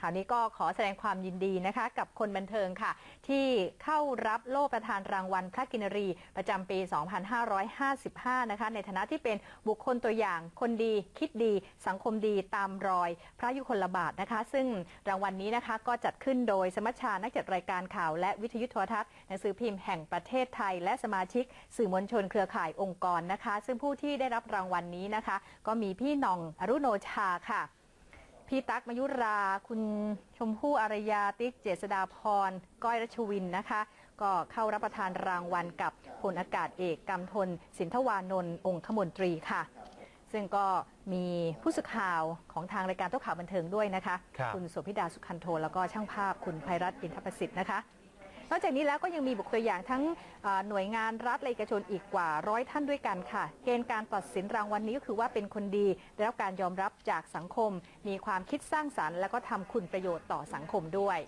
ข่าวนี้ก็ขอแสดงความยินดีนะคะ กับคนบันเทิงค่ะ ที่เข้ารับโล่ประธานรางวัลพระกินรี ประจำปี 2555 นะคะ ในฐานะที่เป็นบุคคลตัวอย่างคนดี คิดดี สังคมดีตามรอย พระยุคลบาทนะคะ ซึ่งรางวัลนี้นะคะก็จัดขึ้นโดยสมัชชานักจัดรายการข่าวและวิทยุโทรทัศน์หนังสือพิมพ์แห่งประเทศไทย และสมาชิก สื่อมวลชนเครือข่ายองค์กรนะคะ ซึ่งผู้ที่ได้รับรางวัลนี้นะคะ ก็มีพี่น่องอรุโนชาค่ะ พี่ตั๊กมยุรา คุณชมพู่อารยาติ๊กเจษดาพร ก้อยรัชวินนะคะ ก็เข้ารับประทานรางวัลกับพลอากาศเอกกำทน สินทวานนท์องคมนตรีค่ะ ซึ่งก็มีผู้สื่อข่าวของทางรายการโต๊ะข่าวบันเทิงด้วยนะคะครับ ณโสภิดาสุขันโทแล้วก็ช่างภาพคุณภัยรัตน์อินทประสิทธิ์นะคะ นอกจากนี้แล้วก็ยังมีบุคคลตัวอย่างทั้งหน่วยงานรัฐและเอกชนอีกกว่าร้อยท่านด้วยกันค่ะ เกณฑ์การตัดสินรางวัลนี้ก็คือว่าเป็นคนดี ได้รับการยอมรับจากสังคม มีความคิดสร้างสรรค์ และก็ทำคุณประโยชน์ต่อสังคมด้วย